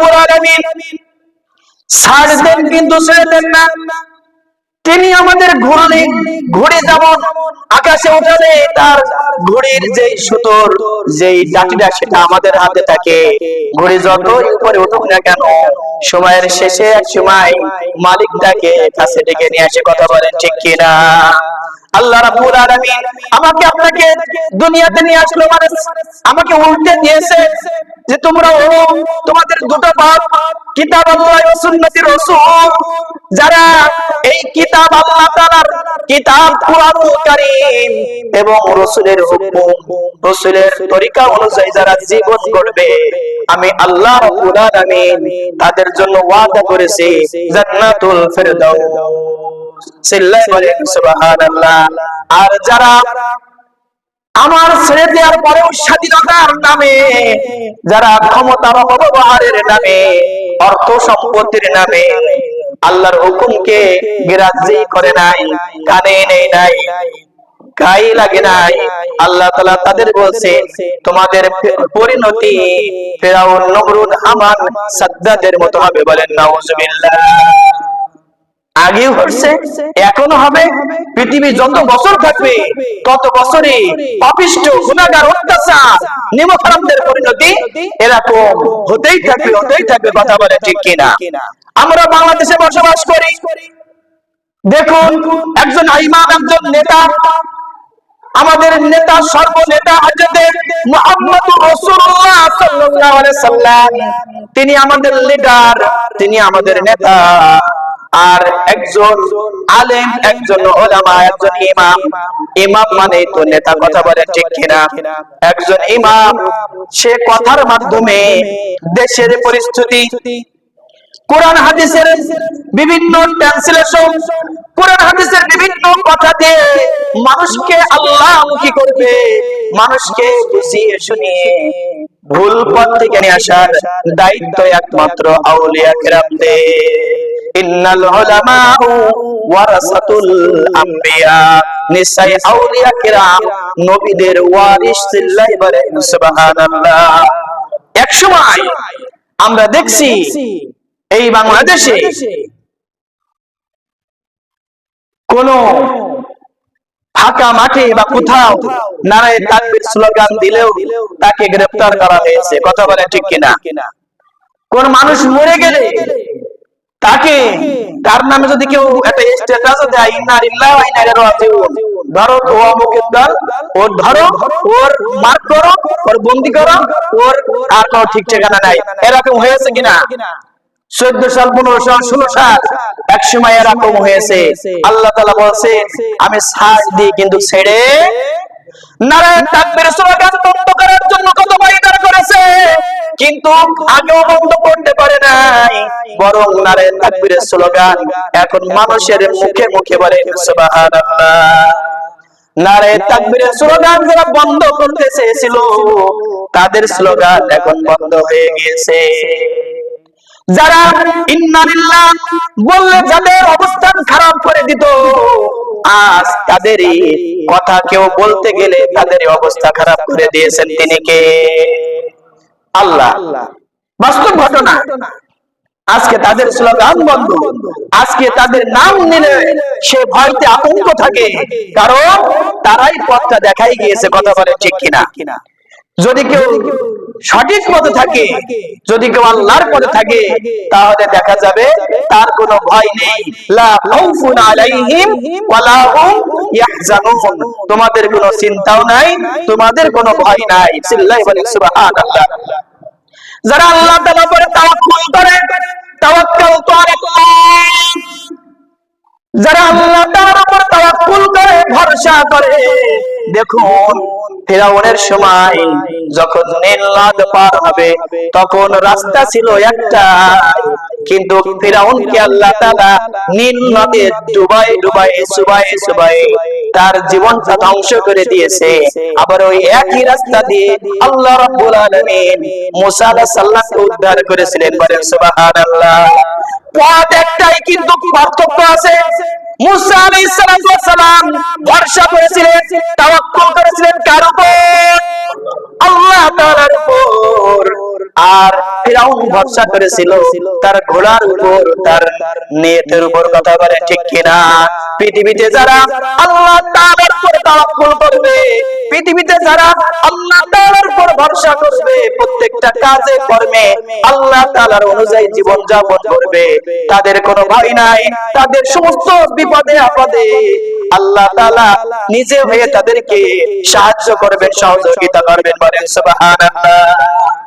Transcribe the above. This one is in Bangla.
রাব্বুল আলামিন। ছাড় কিন্তু ছেড়ে না। তিনি আমাদের ঘুরলে ঘুরে যেমন আকাশে উঠালে তার সুতোর সেটা আমাদের হাতে থাকে। ঘুড়ি যতই উপরে উঠুক না কেন, সময়ের শেষে এক সময় মালিকটাকে কাছে ডেকে নিয়ে আসে। কথা বলেন ঠিক কিনা? আল্লাহ রাব্বুল আলামিন আমাকে আপনাকে দুনিয়াতে নিয়ে আসলো মানে আমাকে উল্টে দিয়েছে যে তোমরা ও, তোমাদের দুটো বাপ, কিতাব আল্লাহ ও সুন্নতি রাসূল। যারা এই কিতাব আল্লাহ তাআলার কিতাব কুরআনুল কারীম এবং রাসূলের হুকুম, রাসূলের তরিকা অনুযায়ী যারা জীবন গড়বে, আমি আল্লাহ রাব্বুল আলামিন তাদের জন্য ওয়াদা করেছি, জান্নাতুল ফেরদাউস। আর যারা আমার ছেড়ে দেওয়ার পরেও স্বাধীনতার নামে, যারা ক্ষমতার অপব্যবহারের নামে, অর্থ সম্পত্তির নামে আল্লাহর হুকুমকে গ্রাহ্যই করে নাই, কানে নেই নাই, গায়ে লাগে নাই। আল্লাহ তাআলা তাদের বলছে, তোমাদের পরিণতি ফেরাউন, নমরুদ, হামান, সাদ্দাদের মতো হবে বলেন, নাউজুবিল্লাহ। আগেও হচ্ছে এখনও হবে। পৃথিবী যত বছর থাকবে তত বছরে পাপিষ্ট গুণাগার, অত্যাচার নিমখারামদের পরিণতি এরকম হতেই থাকবে হতেই থাকবে কথা বলে ঠিক কিনা। আমরা বাংলাদেশে বসবাস করি। দেখুন, একজন ইমাম, একজন নেতা, আমাদের নেতা, সর্বনেতা হযরতে মুহাম্মদুর রাসূলুল্লাহ সাল্লাল্লাহু আলাইহি সাল্লাম তিনি আমাদের লিডার তিনি আমাদের নেতা। আর একজন আলেম, একজন ওলামা, একজন ইমাম। ইমাম মানে তো নেতা, কথা বলে ঠিক কিনা? একজন ইমাম, সে কথার মাধ্যমে দেশের পরিস্থিতি, কোরআন, হাদিসের বিভিন্ন ট্রান্সলেশন কোরআন, হাদিসের বিভিন্ন কথা দিয়ে মানুষকে আল্লাহমুখী করবে, মানুষকে বুঝিয়ে শুনিয়ে ভুল পথ থেকে নিয়ে আসার দায়িত্ব একমাত্র আউলিয়া কেরামদের আমরা দেখছি এই বাংলাদেশে কোন ফাঁকা মাঠে বা কোথাও নারায় তাকবীর স্লোগান দিলেও তাকে গ্রেফতার করা হয়েছে। কথা বলে ঠিক কিনা? কোন মানুষ মরে গেলে তাকে তার নামে যদি কেউ একটা স্ট্যাটাস দেয় ইন্না লিল্লাহি ওয়া ইন্না ইলাইহি রাজিউন ধরো ও অমুকের দল ওর ধরো ওর মার করো ওর বন্দি করো ওর আর কোনো ঠিক ঠিকানা নাই। এরকম হয়েছে কিনা? চোদ্দ সাল পনেরো সাল ষোলো সাল এক সময় এরকম হয়েছে। আল্লাহ তালা আমি ছাড় দিই কিন্তু ছেড়ে নারায়ণ তাকবীর স্লোগান বন্ধ করার জন্য কত বাইদার করেছে? কিন্তু আগেও বন্ধ করতে নাই বরং নারায়ণ তাকবীরের স্লোগান এখন মানুষের মুখে মুখে বলে তাকবীরের স্লোগান যারা বন্ধ করতে চেয়েছিল, তাদের স্লোগান এখন বন্ধ হয়ে যারা বললে যাদের অবস্থান খারাপ করে দিত, আজ তাদেরই কথা কেউ বলতে গেলে তাদের অবস্থা খারাপ করে দিয়েছেন তিনি কে? আল্লাহ। বাস্তব ঘটনা। আজকে তাদের স্লোগান বন্ধ। আজকে তাদের নাম নিলে সে ভয়তে আতঙ্ক থাকে। কারণ তারাই পথটা দেখাই গিয়েছে, কথা বলে ঠিক কিনা। যদি কেউ সঠিক পথে থাকে, যদি কেউ আল্লাহর পথে থাকে, তাহলে দেখা যাবে তার কোনো ভয় নেই। লা তোমাদের কোনো চিন্তাও নাই, তোমাদের কোনো ভয় নাই। সুবহানাল্লাহ। যারা আল্লাহ তাআলা উপরে তাওয়াক্কুল করে তাওয়াক্কাল আলাল্লাহ যারা আল্লাহ হবে, তখন রাস্তা ছিল একটা। কিন্তু ফেরাউনকে আল্লাহ তাআলা নীল নদে ডুবাই ডুবাই সুবাই সুবাই তার জীবনটা ধ্বংস করে দিয়েছে। আবার ওই একই রাস্তা দিয়ে আল্লাহ রাব্বুল আলামিন মুসা আলাইহিস সালামকে উদ্ধার করেছিলেন। বলেন সুবহানাল্লাহ। পথ একটাই, কিন্তু পার্থক্য আছে। মুসা আলাইহিস সালাম ভরসা করেছিলেন, তাওয়াক্কুল করেছিলেন কার উপর? আল্লাহ তাআলার উপর। আর ফিরাউন ভরসা করেছিল, তার ঘোড়ার উপর, তার নেটের উপর কথা বলে, ঠিক কিনা? পৃথিবীতে যারা আল্লাহ তাআলার উপর তাওয়াক্কুল করবে, পৃথিবীতে যারা আল্লাহ তাআলার উপর ভরসা করবে, প্রত্যেকটা কাজে কর্মে আল্লাহ তাআলার অনুযায়ী জীবন যাপন করবে। তাদের কোনো ভয় নাই, তাদের সমস্ত বিপদে আপদে আল্লাহ তাআলা নিজে হয়ে তাদেরকে সাহায্য করবেন, সহযোগিতা করবেন, বলেন সুবহানাল্লাহ।